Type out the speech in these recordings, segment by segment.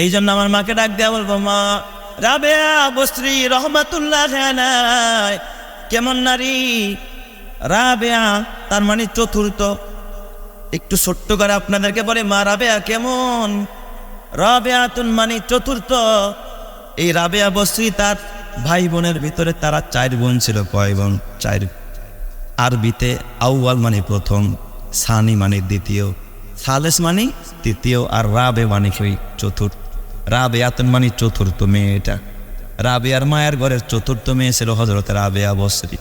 এই জন্য আমার মাকে ডাক দেওয়া বলব, মা রাবেয়া বস্ত্রী রহমাতুল্লাহ কেমন নারী? রাবেয়া, তার মানে চতুর্থ। একটু ছোট্ট করে আপনাদেরকে বলে, মা, রাবেয়া কেমন? রাবেয়াতুন মানে চতুর্থ। এই রাবেয়া বস্ত্রী তার ভাই বোনের ভিতরে তারা চার বোন ছিল, কয় বোন? চার। আরবিতে আউয়াল মানে প্রথম, সানি মানে দ্বিতীয়, সালেস মানে তৃতীয়, আর রাবে মানে চতুর্থ। রাবে আতন মানে চতুর্থ মেয়ে এটা রাবেয়ার মায়ের ঘরের চতুর্থ মেয়ে ছিল হজরত রাবেয়া বসরি,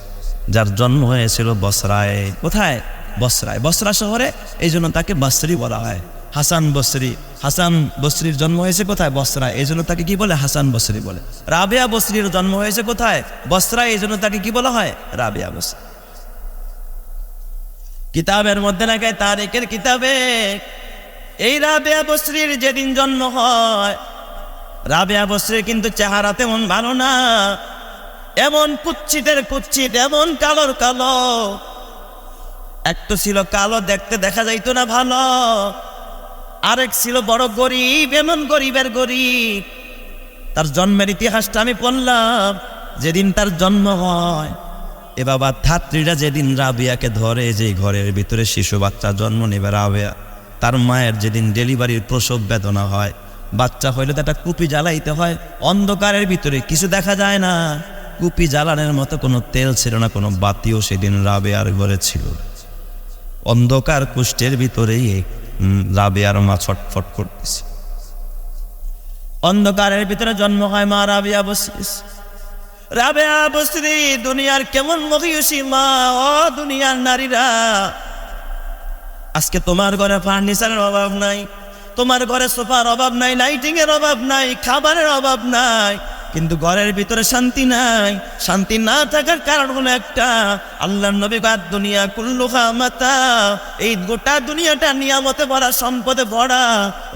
যার জন্ম হয়েছিল বসরায়। কোথায়? বসরায়। বসরা শহরে এই জন্য তাকে বসরি বলা হয়। হাসান বসরি। হাসান বসরির জন্ম হয়েছে কোথায়? বসরায়। এই জন্য তাকে কি বলে? হাসান বসরি বলে। রাবেয়া বসরির জন্ম হয়েছে কোথায়? বসরায় এই জন্য তাকে কি বলা হয়? রাবেয়া বসরি। কিতাবের মধ্যে লাগায় তারিখের কিতাবে, এই রাবেয়া বস্রির যেদিন জন্ম হয় রাবেয়া বস্রির কিন্তু চেহারা তেমন ভালো না। এমন কুচ্ছিতের কুচ্ছিত, এমন কালোর কালো। এক তো ছিল কালো, দেখতে দেখা যাইতো না ভালো। আরেক ছিল বড় গরিব, এমন গরিবের গরিব। তার জন্মের ইতিহাসটা আমি পড়লাম, যেদিন তার জন্ম হয়। এ বাবা ধাত্রীরা যেদিন রাবিয়াকে ধরে যে ঘরের ভিতরে শিশু বাচ্চা জন্ম নেবে রাবিয়া, তার মায়ের যেদিন ডেলিভারির প্রসব বেদনা হয় বাচ্চা হইলে তো একটা কুপি জ্বালাইতে হয়। অন্ধকারের ভিতরে কিছু দেখা যায় না। কুপি জ্বালানোর মতো কোনো তেল ছিল না, কোনো বাতিও সেদিন রাবেয়ার ঘরে ছিল। অন্ধকার কুষ্ঠের ভিতরেই রাবেয়ার মা ছটফট করতেছে। অন্ধকারের ভিতরে জন্ম হয় মা রাবিয়া বসিস। রাবেয়া বসরি দুনিয়ার কেমন মহিষী মা, ও দুনিয়ার নারীরা। আজকে তোমার ঘরে ফার্নিচারের অভাব নাই। তোমার ঘরে সোফার অভাব নাই লাইটিং এর অভাব নাই, খাবারের অভাব নাই, কিন্তু ঘরের ভিতরে শান্তি নাই। শান্তি না থাকার কারণ হলো একটা আল্লাহ নবী বাদ দুনিয়া কুল্লুহা মাতা এই গোটা দুনিয়াটা নিয়ামতে ভরা, সম্পদে ভরা।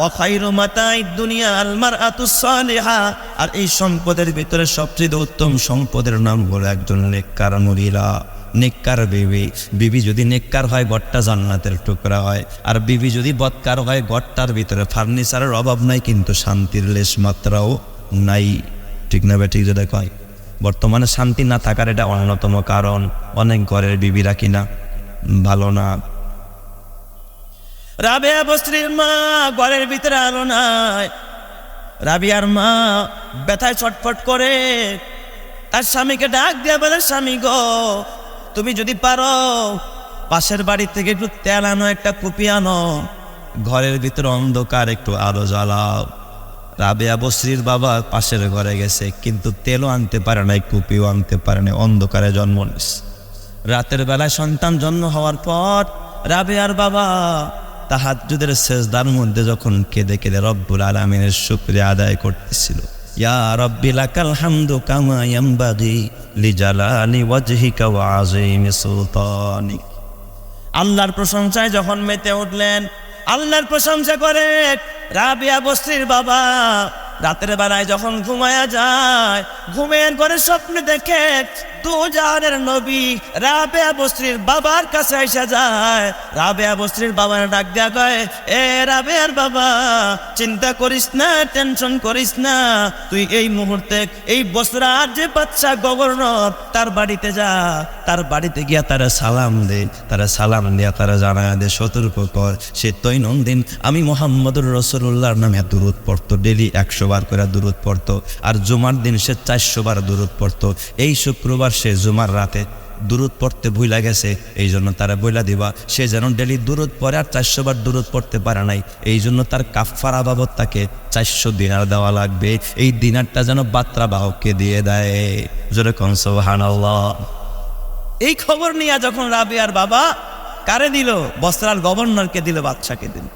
অখাইর মাতা এই দুনিয়া আলমার আতুসলেহা আর এই সম্পদের ভিতরে সবচেয়ে উত্তম সম্পদের নাম হলো একজন নেককার মহিলা নেককার বিবি। বিবি যদি নেককার হয়, গড়টা জান্নাতের টুকরা হয়। আর বিবি যদি বৎকার হয়, গড়টার ভিতরে ফার্নিচারের অভাব নাই, কিন্তু শান্তির লেশ মাত্রাও নাই। ঠিক না ঠিক যেটা কয় বর্তমানে শান্তি না থাকার এটা অন্যতম কারণ। অনেক ঘরের বিবিরা কিনা ভালো না। রাবেয়া বস্ত্রীর মা ঘরের ভিতরে আলো নাই। রাবিয়ার মা ব্যথায় ছটফট করে। তার স্বামীকে ডাক দিয়া বলে, স্বামী গো তুমি যদি পারো, পাশের বাড়ি থেকে একটু তেল আনো, একটা কুপি আনো, ঘরের ভিতরে অন্ধকার একটু আলো জ্বালাও। রাবেয়া বসরির বাবা পাশের ঘরে গেছে, কিন্তু তেলও আনতে পারে না কুপিও আনতে পারে না অন্ধকারে জন্ম নিছে। রাতের বেলায় সন্তান জন্ম হওয়ার পর রাবেয়ার বাবা তাহাজ্জুদের শেষদার মধ্যে যখন কেঁদে কেঁদে রব্বুল আলমিনের শুক্রিয়া আদায় করতেছিল ইয়া আল্লাহর প্রশংসায় যখন মেতে উঠলেন, আল্লাহর প্রশংসা করে রাবিয়া বস্তির বাবা রাতের বেলায় যখন ঘুমায়া যায়, ঘুমের করে স্বপ্ন দেখে দু জাহানের নবী রাবেয়া বস্ত্রীর বাবার কাছে এসে যায়। রাবেয়া বস্ত্রীর বাবার ডাক দেয়া কয়, এ রাবেয়ার বাবা, চিন্তা করিস না, টেনশন করিস না। তুই এই মুহূর্তে, এই যে বাচ্চা গভর্নর, তার বাড়িতে যা। তার বাড়িতে গিয়া তারা সালাম দে, তারা সালাম দিয়া তারা জানায় দে, সতর্ক কর। সে দৈনন্দিন, আমি মোহাম্মদুর রসুল্লাহর নামে দূরত পড়তো ডেলি একশো বার করে দূরত পড়তো। আর জুমার দিন সে চারশো বার দূরত পড়তো। এই শুক্রবার সে জুমার রাতে দূরত পড়তে ভুলা গেছে এই জন্য তারা বইলা দিবা, সে যেন ডেলি দূরত পরে আর চারশো বার দূরত পড়তে পারে নাই এই জন্য তার কাফারা বাবদ তাকে চারশো দিনার দেওয়া লাগবে, এই দিনারটা যেন বাত্রা বাহককে দিয়ে দেয়। জোরে কনসোহান এই খবর নিয়ে যখন রাবিয়ার বাবা কারে দিল? বস্ত্রাল গভর্নরকে দিল বাচ্চাকে দিল।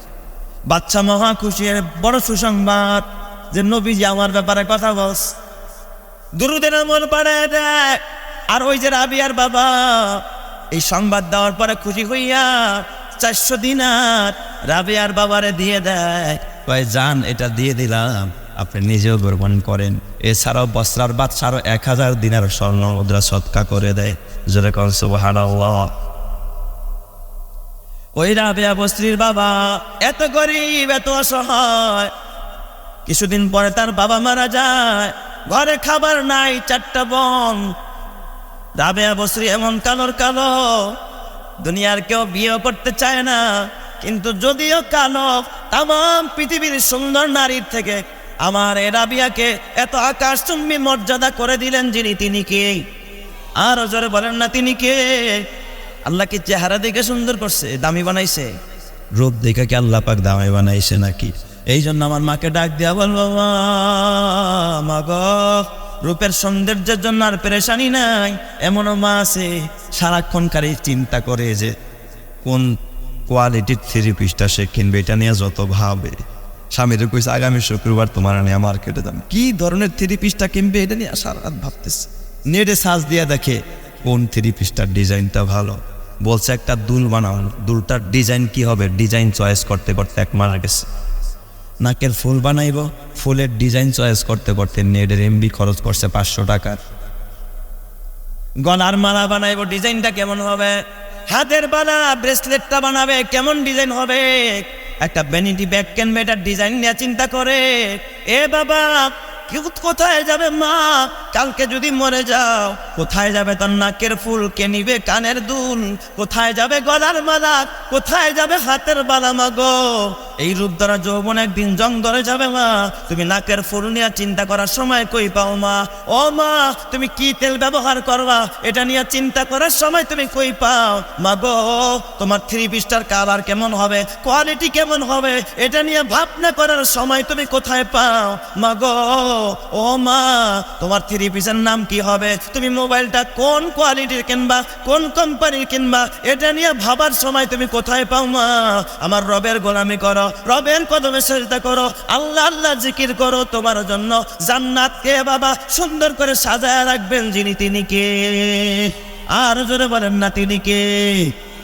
বাচ্চা মহা খুশি বড় সুসংবাদ যে নবীজি আমার ব্যাপারে কথা বস দুরুদের মন পাড়ায় দেয়। আর ওই যে রাবিয়ার বাবা, এই সংবাদ দেওয়ার পরে খুশি হইয়া চারশো দিন দিনার রাবিয়ার বাবারে দিয়ে দেয়। কয় যান এটা দিয়ে দিলাম, আপনি নিজেও গ্রহণ করেন। এছাড়াও বস্ত্রার বাচ্চা আরও এক হাজার দিনের স্বর্ণ মুদ্রা সৎকা করে দেয়। যেরকম সুবহানাল্লাহ। ওই রাবেয়া বস্ত্রীর বাবা এত গরিব, এত অসহায়। কিছুদিন পরে তার বাবা মারা যায়। ঘরে খাবার নাই, চারটা বোন রাবেয়া বসরি এমন কালোর কালো, দুনিয়ার কেউ বিয়ে করতে চায় না। কিন্তু যদিও কালো তাম পৃথিবীর সুন্দর নারীর থেকে আমার এ রাবিয়াকে এত আকাশচুম্বী মর্যাদা করে দিলেন যিনি, তিনি কে? আরও জোরে বলেন না, তিনি কে? আল্লাহ কি চেহারা দেখে সুন্দর করছে, দামি বানাইছে? রূপ দেখে কি আল্লাহ পাক দামি বানাইছে নাকি? এই জন্য আমার মাকে ডাক দিয়া বলব মা গো রূপের সৌন্দর্যের জন্য আর পেরেশানি নাই। এমনও মা আছে, সারাক্ষণ খালি চিন্তা করে যে কোন কোয়ালিটির থ্রি পিসটা সে কিনবে, এটা নিয়ে যত ভাবে। স্বামীর কইছে, আগামী শুক্রবার তোমার নিয়ে মার্কেটে যাবে কি ধরনের থ্রি পিসটা কিনবে, এটা নিয়ে সারা রাত ভাবতেছে। নেটে সাজ দিয়া দেখে, কোন থ্রি পিসটার ডিজাইনটা ভালো। বলছে, একটা দুল বানাও, দুলটার ডিজাইন কি হবে? ডিজাইন চয়েস করতে করতে এক মারা গেছে। নাকের ফুল বানাইব, ফুলের ডিজাইন চয়েস করতে করতে নেটের এমবি খরচ করছে পাঁচশো টাকার। গলার মালা বানাইব, ডিজাইনটা কেমন হবে? হাতের বালা, ব্রেসলেটটা বানাবে, কেমন ডিজাইন হবে? একটা ভ্যানিটি ব্যাগ কিনবে এটার ডিজাইন নিয়ে চিন্তা করে। এ বাবা কোথায় যাবে মা? কালকে যদি মরে যাও, কোথায় যাবে তার নাকের ফুল? কে নিবে কানের দুল? কোথায় যাবে গলার মালা? কোথায় যাবে হাতের বালা মাগো? এই রূপ দ্বারা যৌবন একদিন জঙ্গলে যাবে মা। তুমি নাকের ফুল নিয়ে চিন্তা করার সময় কই পাও মা? ও মা, তুমি কি তেল ব্যবহার করবা? এটা নিয়ে চিন্তা করার সময় তুমি কই পাও? মা গো, তোমার থ্রি পিসটার কালার কেমন হবে? কোয়ালিটি কেমন হবে? এটা নিয়ে ভাবনা করার সময় তুমি কোথায় পাও? মা গো, ও মা, তোমার থ্রি পিসের নাম কি হবে? তুমি মোবাইলটা কোন কোয়ালিটির কিনবা? কোন কোম্পানির কিনবা? এটা নিয়ে ভাবার সময় তুমি কোথায় পাও মা? আমার রবের গোলামি করো। রবের কদমে চেষ্টা করো, আল্লাহ আল্লাহ জিকির করো তোমার জন্য। জান্নাতকে বাবা সুন্দর করে সাজায় রাখবেন যিনি তিনি কে। আর জোরে বলেন না, তিনি কে?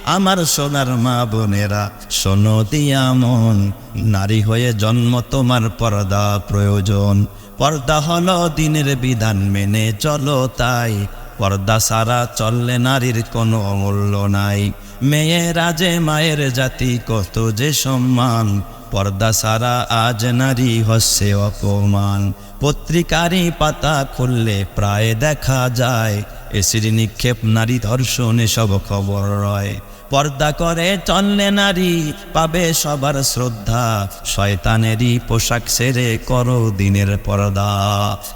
আমার সোনার মা বোনেরা, শোনো দিয়া মন নারী হয়ে জন্ম তোমার পর্দা প্রয়োজন। পর্দা হলো দিনের বিধান মেনে চলো তাই। পর্দা সারা চললে নারীর কোনো মূল্য নাই। মেয়েরা যে মায়ের জাতি, কত যে সম্মান। পর্দা সারা আজ নারী হচ্ছে অপমান। পত্রিকারই পাতা খুললে প্রায় দেখা যায়। এসির নিক্ষেপ নারী ধর্ষণ সব খবর রয়। পর্দা করে চললে নারী পাবে সবার শ্রদ্ধা। শয়তানেরই পোশাক সেরে করো দিনের পর্দা।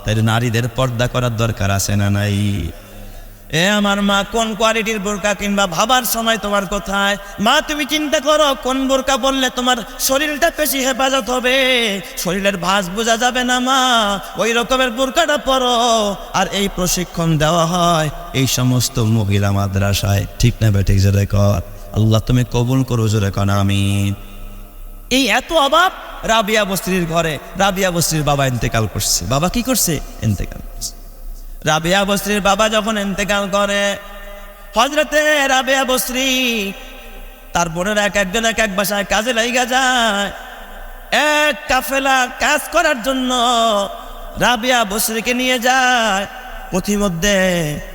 তাই নারীদের পর্দা করার দরকার আছে না নাই? এ আমার মা, কোন কোয়ালিটির বোরকা কিংবা ভাবার সময় তোমার কোথায়? মা, তুমি চিন্তা করো, কোন বোরকা বললে তোমার শরীরটা বেশি হেফাজত হবে? শরীরের ভাঁজ বোঝা যাবে না, মা। ওই রকমের বোরকাটা পরো। আর এই প্রশিক্ষণ দেওয়া হয় এই সমস্ত মহিলা মাদ্রাসায়। ঠিক না বেঠিক, জোরে কর। আল্লাহ তুমি কবুল করো, জোরে কন আমি এই এত অভাব, রাবিয়া বস্ত্রীর ঘরে, রাবিয়া বস্ত্রীর বাবা ইন্তেকাল করছে। বাবা কি করছে? ইন্তেকাল। রাবিয়া বস্ত্রীর বাবা যখন ইন্তেকাল করে হজরতে রাবিয়া বস্ত্রী তার বোনের এক একজন এক এক বাসায় কাজে লাইগা যায়। এক কাফেলা কাজ করার জন্য রাবিয়া বস্ত্রীকে নিয়ে যায়। পথিমধ্যে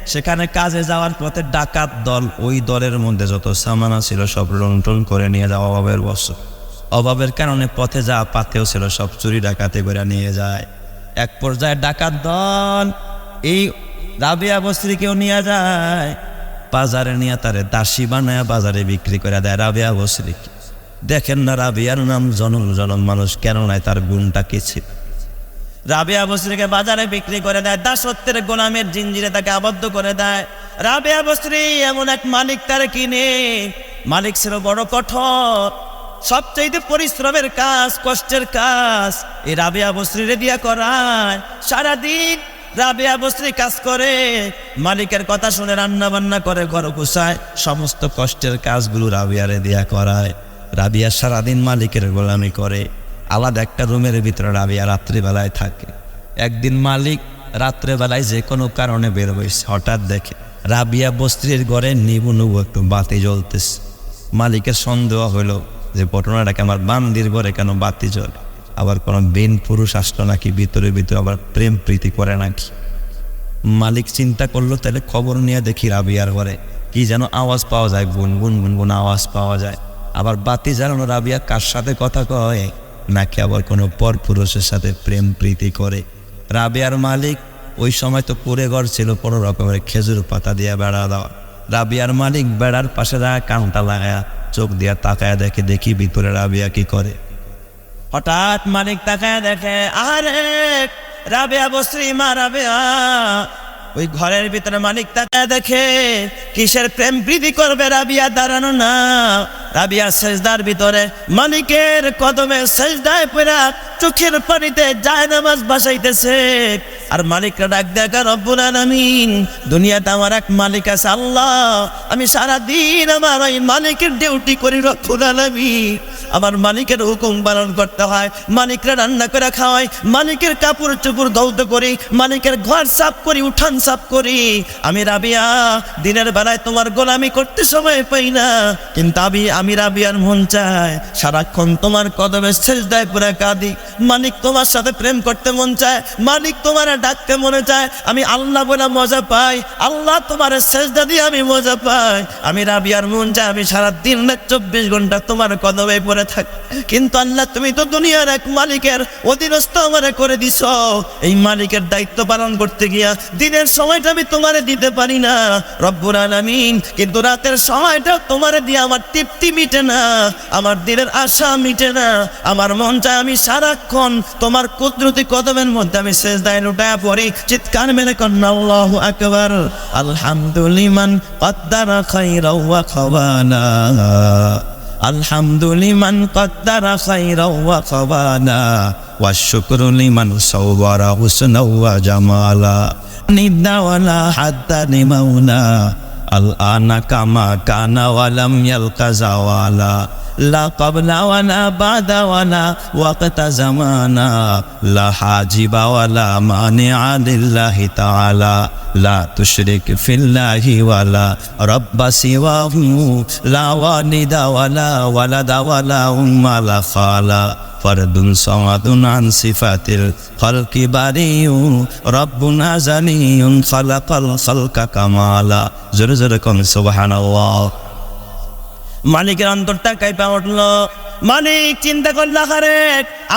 সেখানে কাজে যাওয়ার পথে ডাকাত দল ওই দলের মধ্যে যত সামানা ছিল সব লুণ্ঠন করে নিয়ে যাওয়া অভাবের বছর অভাবের কারণে পথে যা পাতেও ছিল সব চুরি ডাকাতে করে নিয়ে যায়। এক পর্যায়ে ডাকাত দল এই রাবিয়া বস্ত্রীকেও নিয়ে যায়, বাজারে নিয়ে তারে দাসী বানায়, বাজারে বিক্রি করে দেয় রাবিয়া বস্ত্রীকে দেখেন না রাবিয়ার নাম, জনম জনম মানুষ, কেন নাই, তার গুণটা কি ছিল? রাবিয়া বস্ত্রীকে বাজারে বিক্রি করে দেয়, দাসত্বের গোলামের জিঞ্জিরে তাকে আবদ্ধ করে দেয়। রাবিয়া বস্ত্রী এমন এক মালিক তার কিনে, মালিক ছিল বড় কঠোর, সবচাইতে পরিশ্রমের কাজ, কষ্টের কাজ, এই রাবিয়া বস্ত্রীরে দিয়া করায়, সারাদিন রাবিয়া বস্ত্রী কাজ করে, মালিকের কথা শুনে রান্না বান্না করে, ঘর গুছায়, সমস্ত কষ্টের কাজগুলো রাবিয়ারে দিয়া করায়। রাবিয়া সারাদিন মালিকের গোলামি করে। আলাদা একটা রুমের ভিতরে রাবিয়া রাত্রিবেলায় থাকে। একদিন মালিক রাত্রেবেলায় যে কোনো কারণে বের হয়েছে হঠাৎ দেখে রাবিয়া বস্ত্রীর ঘরে নিবু নিবু একটু বাতি জ্বলতেছে। মালিকের সন্দেহ হলো যে, ঘটনাটাকে আমার বান্দির ঘরে কেন বাতি জ্বলে? আবার কোনো বেন পুরুষ আসলো নাকি, ভিতরে ভিতরে আবার প্রেম প্রীতি করে নাকি? মালিক চিন্তা করল, তাহলে খবর নিয়ে দেখি রাবিয়ার ঘরে। কি যেন আওয়াজ পাওয়া যায়, গুন গুন গুন গুন আওয়াজ পাওয়া যায়। আবার বাতি জ্বালানো রাবিয়া কার সাথে কথা কয়? নাকি আবার কোনো পর পুরুষের সাথে প্রেম প্রীতি করে? রাবিয়ার মালিক, ওই সময় তো কুড়ে ঘর ছিল, কোনো রকমের খেজুর পাতা দিয়ে বেড়া দেওয়া। রাবিয়ার মালিক বেড়ার পাশে রাখা কানটা লাগায়া, চোখ দিয়া তাকায়া দেখে দেখি ভিতরে রাবিয়া কি করে। হঠাৎ মালিক তাকে দেখে আরে রাবে আবশ্রী মা রাবে ওই ঘরের ভিতরে মালিক তাকে দেখে, কিসের প্রেম বৃদ্ধি করবে রাবিয়া, দাঁড়ানো না। রাবিয়ার সেজদার ভিতরে মালিকের কদমে সেজদায় পেরা চোখের পানিতে যায় নামাজ বাসাইতেছে। আর মালিকরা ডাক দেখা রব্বুল আলামিন, দুনিয়াতে আমার এক মালিক আছে, আল্লাহ। আমি সারা দিন আমার ওই মালিকের ডিউটি করি, রব্বুল আলামিন। আমার মালিকের হুকুম পালন করতে হয়, মালিকরা রান্না করে খাওয়াই মালিকের কাপড় চুপড় ধৌত করি, মালিকের ঘর সাফ করি, উঠান সাফ করি। আমি রাবিয়া, দিনের বেলায় তোমার গোলামি করতে সময় পাই না, কিন্তু আমি আমি রাবিয়ার মন চায়। সারাক্ষণ তোমার কদমে শেষ দেয় পুরা কাঁদি। মালিক তোমার সাথে প্রেম করতে মন চায়। মালিক তোমার ডাকতে মনে চায়। আমি আল্লাহ বলে মজা পাই। আল্লাহ তোমার শেষদা দিয়ে আমি মজা পাই। আমি রাবিয়ার মন চায়। আমি সারা দিন না চব্বিশ ঘণ্টা তোমার কদমে পড়ে থাক। কিন্তু আল্লাহ, তুমি তো দুনিয়ার এক মালিকের অধীনস্থ আমারে করে দিছ। এই মালিকের দায়িত্ব পালন করতে গিয়া দিনের সময়টা আমি তোমারে দিতে পারি না। রব্বুর আলামিন, কিন্তু রাতের সময়টা তোমারে দিয়ে আমার তৃপ্তি মিটে না, আমার দিলের আশা মিটে না, আমার মনটা আমি সারাক্ষণ তোমার কুদরতি কদমের মধ্যে আমি শেষ দায় লুটায় পড়ি, চিৎকার মেরে কন্যা আল্লাহ আকবর আলহামদুলিমান কদ্দারা খাইরাও খবানা আলহামদুলিমান কদ্দারা খাইরাও খাওয়ানা ওয়াশুকরুলিমান সৌবারা হুসনৌয়া জামালা নিদ্দাওয়ালা হাদ্দা নিমাউনা الآن كما كان ولم يلق زوالا لا قبل ولا بعد ولا وقت زمانا لا حاجب ولا مانع لله تعالى لا تشرك في الله ولا رب سواه لا والد ولا ولد ولا أم ولا خالا فرد صمد عن صفات الخلق بريء ربنا زني خلق الخلق كمالا. زرزركم سبحان الله. মালিকের অন্তরটা কাইপা উঠল। মালিক চিন্তা করল হারে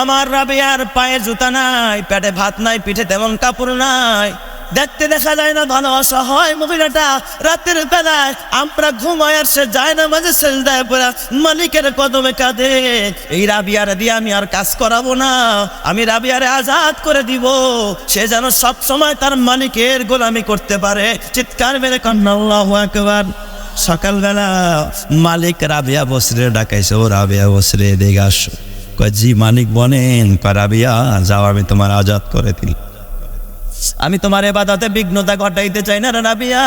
আমার রাবিয়ার পায়ে জুতা নাই, পেটে ভাত নাই, পিঠে তেমন কাপড় নাই। দেখতে দেখা যায় না ভালো অসহায় মহিলাটা। রাতের বেলায় আমরা ঘুমায় আর সে যায় না মাঝে সেলদায় পড়া। মালিকের কদমে কাঁদে, এই রাবিয়ার দিয়ে আমি আর কাজ করাবো না। আমি রাবিয়ারে আজাদ করে দিব। সে যেন সব সময় তার মালিকের গোলামি করতে পারে। চিৎকার মেরে কন্যা আল্লাহু আকবার। সকালবেলা মালিক রাবিয়া বসরে ডাকাইছে, ও রাবিয়া বসরে দেখে আসো। জি, মালিক কয়, রাবিয়া, যাও, আমি তোমার আজাদ করে দিল আমি তোমার এবাদতে বিঘ্নতা ঘটাইতে চাই না রাবিয়া।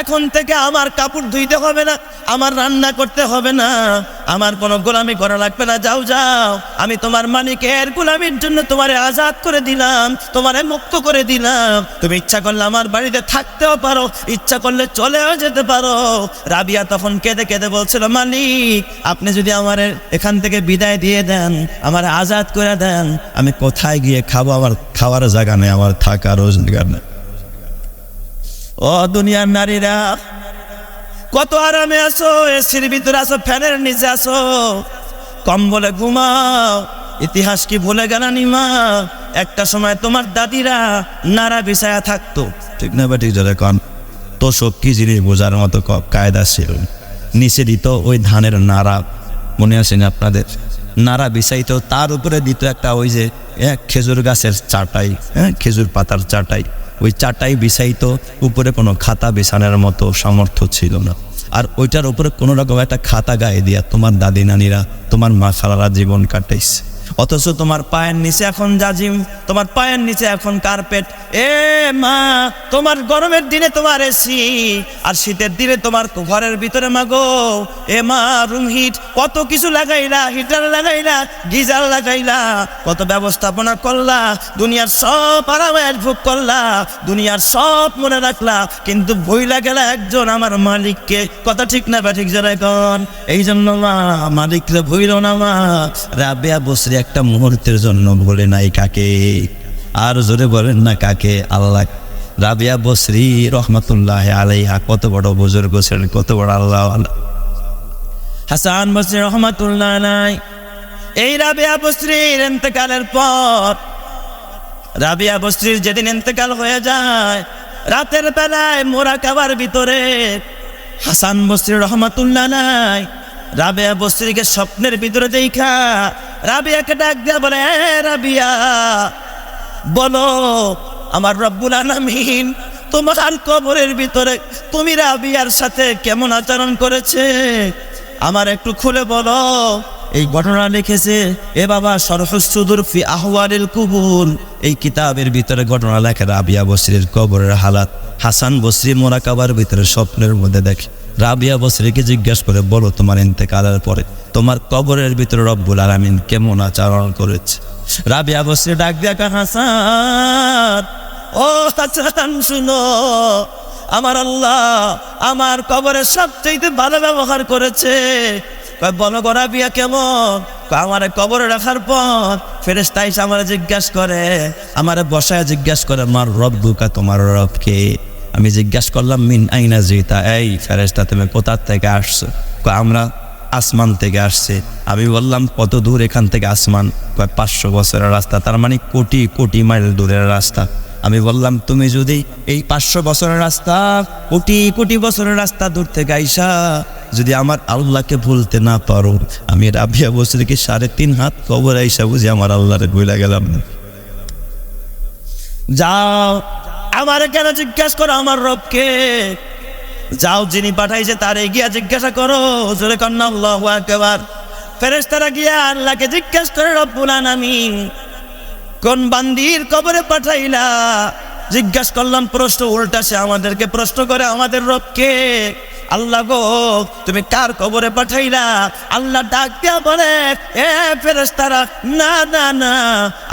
এখন থেকে আমার কাপড় ধুইতে হবে না, আমার রান্না করতে হবে না। আমার কোনো গোলামি করা লাগবে না, যাও যাও। আমি তোমার মালিকের গোলামির জন্য তোমারে আজাদ করে দিলাম, তোমারে মুক্ত করে দিলাম। তুমি ইচ্ছা করলে আমার বাড়িতে থাকতেও পারো, ইচ্ছা করলে চলেও যেতে পারো। রাবিয়া তখন কেঁদে কেঁদে বলছিল, মালিক, আপনি যদি আমার এখান থেকে বিদায় দিয়ে দেন, আমার আজাদ করে দেন, আমি কোথায় গিয়ে খাব? আমার খাওয়ার জায়গা নেই, আমার থাকারও জায়গা নেই। ও দুনিয়ার নারীরা, কত আরামে আসো এসির ভিতরে আসো ফ্যানের নিচে আসো কম্বলে ঘুমাও, ইতিহাস কি ভুলে গেল নিমা একটা সময় তোমার দাদিরা নাড়া বিছায়া থাকতো। ঠিক না বা ঠিক যারা কন? তো সব কি জিনিস বোঝার মতো কায়দা ছিল? নিচে দিত ওই ধানের নাড়া। মনে আছে না আপনাদের? নাড়া বিছাইতো তার উপরে দিত একটা ওই যে খেজুর গাছের চাটাই হ্যাঁ খেজুর পাতার চাটাই। ওই চাটাই বিছাইত উপরে কোনো খাতা বিছানোর মতো সামর্থ্য ছিল না। আর ওইটার উপরে কোনো রকম একটা খাতা গায়ে দিয়া তোমার দাদি নানিরা তোমার মা খালারা জীবন কাটাইছে। অথচ তোমার পায়ের নিচে এখন জাজিম, তোমার পায়ের নিচে এখন কার্পেট। এ মা, তোমার গরমের দিনে তোমার এসি, আর শীতের দিনে তোমার ঘরের ভিতরে মাগো। এ মা, রুম হিট, কত কিছু লাগাইলা, হিটার লাগাইলা, গিজার লাগাইলা, কত ব্যবস্থাপনা করলা, দুনিয়ার সব আরামায়াত ভোগ করলা, দুনিয়ার সব মনে রাখলা, কিন্তু ভইলা গেলা একজন আমার মালিককে। কথা ঠিক না বা ঠিক যারা এই জন্য মা, মালিকরে ভইল না মা। রাবেয়া বসরে একটা মুহূর্তের জন্য বলে নাই কাকে। আর জোরে বলেন না কাকে, আল্লাহ। রাবিয়া বসরি রহমতুল্লাহ আলাইহা, কত বড় বুজুর্গ ছিলেন, কত বড় আল্লাহ। হাসান বসরি রহমতুল্লাহ আলাই এই রাবিয়া বস্ত্রীর এতেকালের পর, রাবিয়া বস্ত্রীর যেদিন এতেকাল হয়ে যায়, রাতের বেলায় মোরা কাবার ভিতরে হাসান বস্ত্রী রহমাতুল্লাহ নাই রাবিয়া বস্ত্রীকে স্বপ্নের ভিতরে দেখা রাবিয়াকে ডাক দেয়া বলে, "এ রাবিয়া, বলো, আমার রব্বুল আলামিন তোমার কবরের ভিতরে তুমি রাবিয়ার সাথে কেমন আচরণ করেছে? আমার একটু খুলে বলো। এই ঘটনা লিখেছে, এ বাবা সরফসুদুর ফি কুবুর। এই কিতাবের ভিতরে ঘটনা লেখে রাবিয়া বসরির কবরের হালাত, হাসান বসরি মোরাকাবার ভিতরে স্বপ্নের মধ্যে দেখে। রাবিয়া বসরিকে জিজ্ঞেস করে, বলো তোমার ইন্তেকালের পরে তোমার কবরের ভিতরে রব্বুল আলামিন কেমন আচরণ করেছে? রাবিয়া বসরি ডাক দিয়া হাসান, ও হাসান, শুনো, আমার আল্লাহ আমার কবরের সবচেয়ে ভালো ব্যবহার করেছে। বলো গো রাবিয়া, কেমন? আমার কবরে রাখার পর ফেরেস্তা আমার জিজ্ঞাসা করে, আমার বসায় জিজ্ঞাসা করে আমার রব বুকা তোমার রবকে? আমি জিজ্ঞাসা করলাম, মিন আইনা জিতা? এই ফেরেস্তা তুমি কোথার থেকে আসছো? আমরা আসমান থেকে আসছে। আমি বললাম, কত দূর এখান থেকে আসমান? কয়, পাঁচশো বছরের রাস্তা। তার মানে কোটি কোটি মাইল দূরের রাস্তা। আমি বললাম, তুমি যদি এই পাঁচশো বছরের রাস্তা, কোটি কোটি বছরের রাস্তা দূর থেকে আইসা, যদি আমার আল্লাহকে ভুলতে না পারো, আমি রাবিয়া বছরকে সাড়ে তিন হাত কবর আইসা বুঝি আমার আল্লাহরে ভুলে গেলাম যাও আমারে কেন জিজ্ঞাসা করো আমার রবকে? যাও যিনি পাঠাইছে তারে গিয়া জিজ্ঞাসা করো। জোরে কন্যা আল্লাহ একবার ফেরেস্তারা গিয়া আল্লাহকে জিজ্ঞাসা করে রব্বুলান আমি কোন বান্দির কবরে পাঠাইলা? জিজ্ঞাসা করলাম, প্রশ্ন উল্টা, সে আমাদেরকে প্রশ্ন করে আমাদের রবকে। আল্লাহ গো, তুমি কার কবরে পাঠাইলা? আল্লাহ ডাক দিয়া বলে, এ ফেরেস্তারা না না না,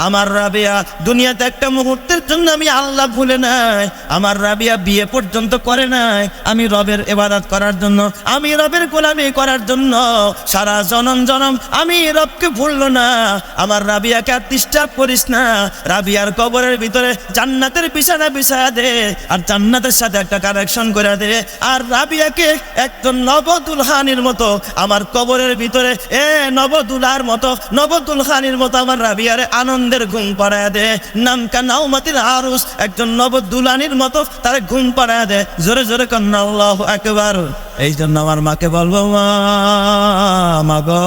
আমার রাবিয়া দুনিয়াতে একটা মুহূর্তের জন্য আমি আল্লাহ ভুলে নাই, আমার রাবিয়া বিয়ে পর্যন্ত করে নাই, আমি রবের এবাদত করার জন্য, আমি রবের গোলামি করার জন্য, সারা জনম জনম আমি রবকে ভুললো না, আমার রাবিয়াকে আর ডিস্টার্ব করিস না, রাবিয়ার কবরের ভিতরে জান্নাতের বিছানা বিছায়া দে, আর জান্নাতের সাথে একটা কানেকশন করে দে, আর রাবিয়াকে একজন নবদুলহানির মতো আমার কবরের ভিতরে, এ নবদুলার মতো, নবদুলহানির মতো আমার রাবিয়ারে আনন্দের ঘুম পাড়ায় দে। নামকা নাওমাতির আরুস, একজন নবদুলানির মতো তার ঘুম পাড়ায় দে। জোরে জোরে কন্যা, আল্লাহ একবার এই জন্য আমার মাকে বলব, মা গো,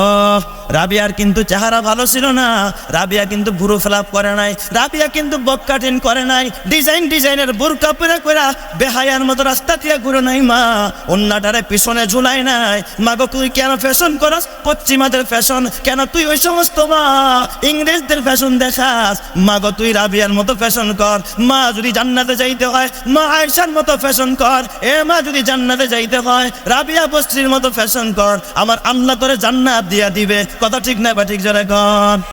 রাবিয়ার কিন্তু চেহারা ভালো ছিল না। রাবিয়া কিন্তু ভুরু ফেলাপ করে নাই। রাবিয়া কিন্তু বক কাটিং করে নাই। ডিজাইন ডিজাইনের বুরকা পরে করে বেহায়ার মতো রাস্তা দিয়ে ঘুরে নাই, মা। অন্যটারে পিছনে ঝুলাই নাই। মা গো তুই কেন ফ্যাশন করস? পশ্চিমাদের ফ্যাশন কেন তুই ওই সমস্ত মা ইংরেজদের ফ্যাশন দেখাস? মা গো তুই রাবিয়ার মতো ফ্যাশন কর। মা যদি জান্নাতে যাইতে হয়, মা আয়সার মতো ফ্যাশন কর। এ মা যদি জান্নাতে যাইতে হয়, রাবিয়া বস্ত্রীর মতো ফ্যাশন কর। আমার আল্লাহ তোরে জান্নাত দিয়া দিবে। কথা ঠিক না বা ঠিক জোরে কর।